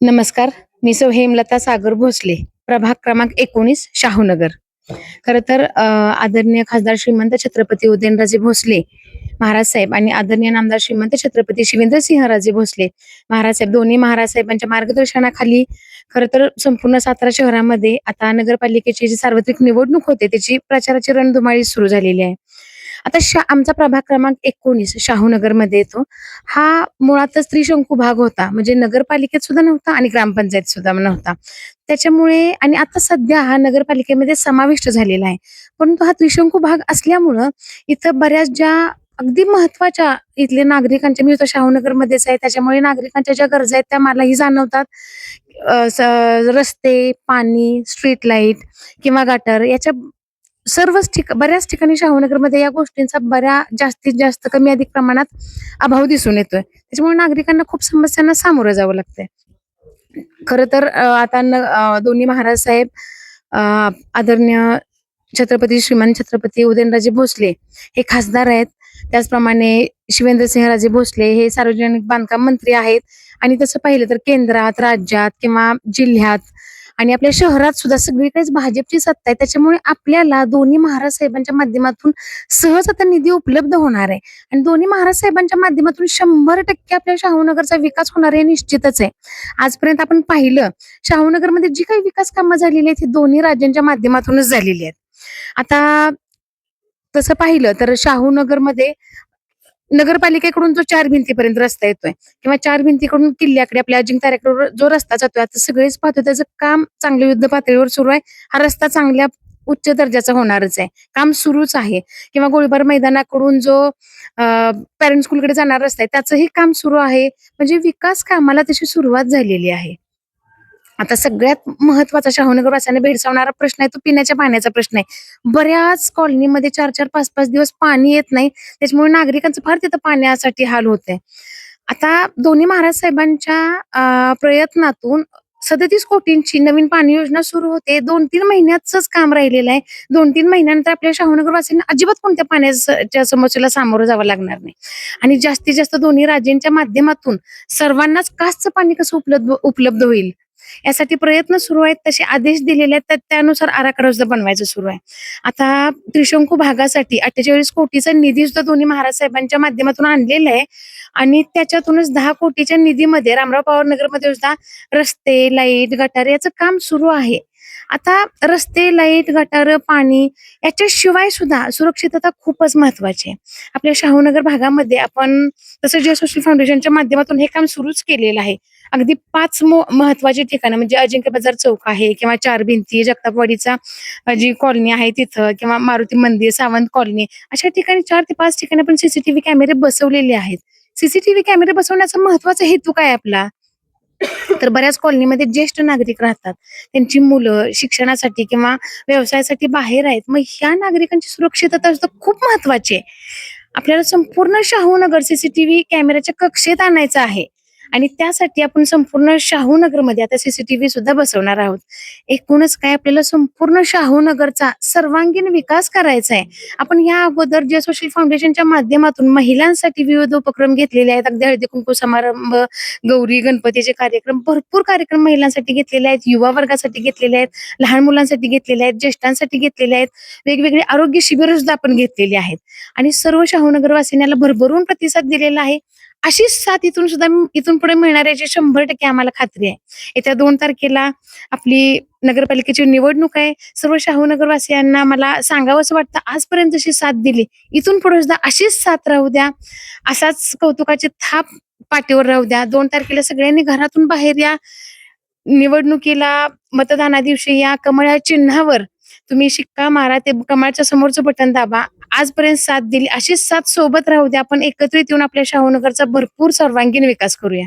नमस्कार. मी सौ हेमलता सागर भोसले प्रभाग क्रमांक एकोणीस शाहूनगर. खर तर अ, आदरणीय खासदार श्रीमंत छत्रपती उदयनराजे भोसले महाराज साहेब आणि आदरणीय नामदार श्रीमंत छत्रपती शिवेंद्र सिंहराजे भोसले महाराज साहेब दोन्ही महाराज साहेबांच्या मार्गदर्शनाखाली खर तर संपूर्ण सातारा शहरामध्ये आता नगरपालिकेची जी सार्वत्रिक निवडणूक होते त्याची प्रचाराची रणधुमाळी सुरू झालेली आहे. आता शा आमचा प्रभाग क्रमांक एकोणीस शाहूनगरमध्ये येतो. हा मुळातच त्रिशंकू भाग होता. म्हणजे नगरपालिकेत सुद्धा नव्हता आणि ग्रामपंचायत सुद्धा नव्हता. त्याच्यामुळे आणि आता सध्या हा नगरपालिकेमध्ये समाविष्ट झालेला आहे. परंतु हा त्रिशंकू भाग असल्यामुळं इथं बऱ्याच ज्या अगदी महत्त्वाच्या इथले नागरिकांच्या मी शाहूनगरमध्येच आहे त्याच्यामुळे नागरिकांच्या ज्या गरजा आहेत त्या मलाही जाणवतात. रस्ते पाणी स्ट्रीट लाइट किंवा गटर याच्या सर्वच ठिक बऱ्याच ठिकाणी शाहूनगरमध्ये या गोष्टींचा बऱ्या जास्तीत जास्त कमी अधिक प्रमाणात अभाव दिसून येतोय. त्याच्यामुळे नागरिकांना खूप समस्यांना सामोरं जावं लागतंय. खर तर आता दोन्ही महाराज साहेब आदरणीय छत्रपती श्रीमान छत्रपती उदयनराजे भोसले हे खासदार आहेत. त्याचप्रमाणे शिवेंद्र सिंहराजे भोसले हे सार्वजनिक बांधकाम मंत्री आहेत. आणि तसं पाहिलं तर केंद्रात राज्यात किंवा जिल्ह्यात आणि आपल्या शहरात सुद्धा सगळीकडेच भाजपची सत्ता आहे. त्याच्यामुळे आपल्याला दोन्ही महाराज साहेबांच्या माध्यमातून सहज आता निधी उपलब्ध होणार आहे. आणि दोन्ही महाराज साहेबांच्या माध्यमातून शंभर टक्के आपल्या शाहूनगरचा विकास होणार हे निश्चितच आहे. आजपर्यंत आपण पाहिलं शाहूनगरमध्ये जी काही विकास कामं झालेली आहेत ती दोन्ही राज्यांच्या माध्यमातूनच झालेली आहेत. आता तसं पाहिलं तर शाहूनगरमध्ये नगरपालिकेकडून जो चार भिंतीपर्यंत रस्ता येतोय किंवा चार भिंतीकडून किल्ल्याकडे आपल्या अजिंक्य जो रस्ता जातोय आता सगळेच पाहतो त्याचं काम चांगलं युद्ध पातळीवर सुरू आहे. हा रस्ता चांगल्या उच्च दर्जाचा होणारच आहे. काम सुरूच आहे. किंवा गोळीबार मैदानाकडून जो पॅरेंट स्कूलकडे जाणारा रस्ता आहे त्याचंही काम सुरू आहे. म्हणजे विकास कामाला त्याची सुरुवात झालेली आहे. आता सगळ्यात महत्त्वाचा शाहूनगर वासियांना भेडसावणारा प्रश्न आहे तो पिण्याच्या पाण्याचा प्रश्न आहे. बऱ्याच कॉलनीमध्ये चार चार पाच पाच दिवस पाणी येत नाही त्याच्यामुळे नागरिकांचं फार तिथं पाण्यासाठी हाल होत आता दोन्ही महाराज साहेबांच्या प्रयत्नातून सदतीस कोटींची नवीन पाणी योजना सुरू होते. दोन तीन महिन्याचंच काम राहिलेलं आहे. दोन तीन महिन्यानंतर आपल्या शाहूनगरवासींना अजिबात कोणत्या पाण्याच्या समस्येला सामोरं जावं लागणार नाही. आणि जास्तीत जास्त दोन्ही राज्यांच्या माध्यमातून सर्वांनाच कासचं पाणी कसं उपलब्ध उपलब्ध होईल? यासाठी प्रयत्न सुरू आहेत तसे आदेश दिलेले आहेत तर त्यानुसार आराखडा सुद्धा बनवायचं सुरू आहे. आता त्रिशंकू भागासाठी अठ्ठेचाळीस कोटीचा निधी सुद्धा दोन्ही महाराज साहेबांच्या माध्यमातून आणलेला आहे. आणि त्याच्यातूनच दहा कोटीच्या निधीमध्ये रामराव पवार नगरमध्ये सुद्धा रस्ते लाइट गटार याचं काम सुरू आहे. आता रस्ते लाइट गटार पाणी याच्याशिवाय सुद्धा सुरक्षितता खूपच महत्वाची आहे. आपल्या शाहूनगर भागामध्ये आपण तसं जे सोशल फाउंडेशनच्या माध्यमातून हे काम सुरूच केलेलं आहे. अगदी पाच महत्वाची ठिकाणं म्हणजे अजिंक्य बाजार चौक आहे किंवा चार भिंती जगतापवाडीचा जी कॉलनी आहे तिथं किंवा मारुती मंदिर सावंत कॉलनी अशा ठिकाणी चार ते पाच ठिकाणी आपण सीसीटीव्ही कॅमेरे बसवलेले आहेत. सीसीटीव्ही कॅमेरे बसवण्याचा महत्त्वाचा हेतू काय आपला? तर बऱ्याच कॉलनीमध्ये ज्येष्ठ नागरिक राहतात. त्यांची मुलं शिक्षणासाठी किंवा व्यवसायासाठी बाहेर आहेत. मग ह्या नागरिकांची सुरक्षितता सुद्धा खूप महत्वाची आहे. आपल्याला संपूर्ण शाहूनगर सीसीटीव्ही कॅमेऱ्याच्या कक्षेत आणायचं आहे. आणि त्यासाठी आपण संपूर्ण शाहूनगरमध्ये आता सीसीटीव्ही सुद्धा बसवणार आहोत. एकूणच काय आपल्याला संपूर्ण शाहूनगरचा सर्वांगीण विकास करायचा आहे. आपण या अगोदर जे सोशल फाउंडेशनच्या माध्यमातून महिलांसाठी विविध उपक्रम घेतलेले आहेत. अगदी हळदी कुंकू समारंभ गौरी गणपतीचे कार्यक्रम भरपूर कार्यक्रम महिलांसाठी घेतलेले आहेत. युवा वर्गासाठी घेतलेले आहेत. लहान मुलांसाठी घेतलेले आहेत. ज्येष्ठांसाठी घेतलेले आहेत. वेगवेगळे आरोग्य शिबिर सुद्धा आपण घेतलेली आहेत. आणि सर्व शाहूनगरवासियांना भरभरून प्रतिसाद दिलेला आहे. अशीच साथ इथून सुद्धा इथून पुढे मिळणार याची शंभर टक्के आम्हाला खात्री आहे. येत्या दोन तारखेला आपली नगरपालिकेची निवडणूक आहे. सर्व शाहूनगरवासियांना मला सांगावं असं वाटतं आजपर्यंत जशी साथ दिली. इथून पुढे सुद्धा अशीच साथ राहू द्या. असाच कौतुकाची थाप पाठीवर राहू द्या. दोन तारखेला सगळ्यांनी घरातून बाहेर या. निवडणुकीला मतदाना दिवशी या कमळ्या चिन्हावर तुम्ही शिक्का मारा. ते कमळाच्या समोरचं बटन दाबा. आजपर्यंत साथ दिली. अशीच साथ सोबत राहू द्या. आपण एकत्रित येऊन आपल्या शाहूनगरचा भरपूर सर्वांगीण विकास करूया.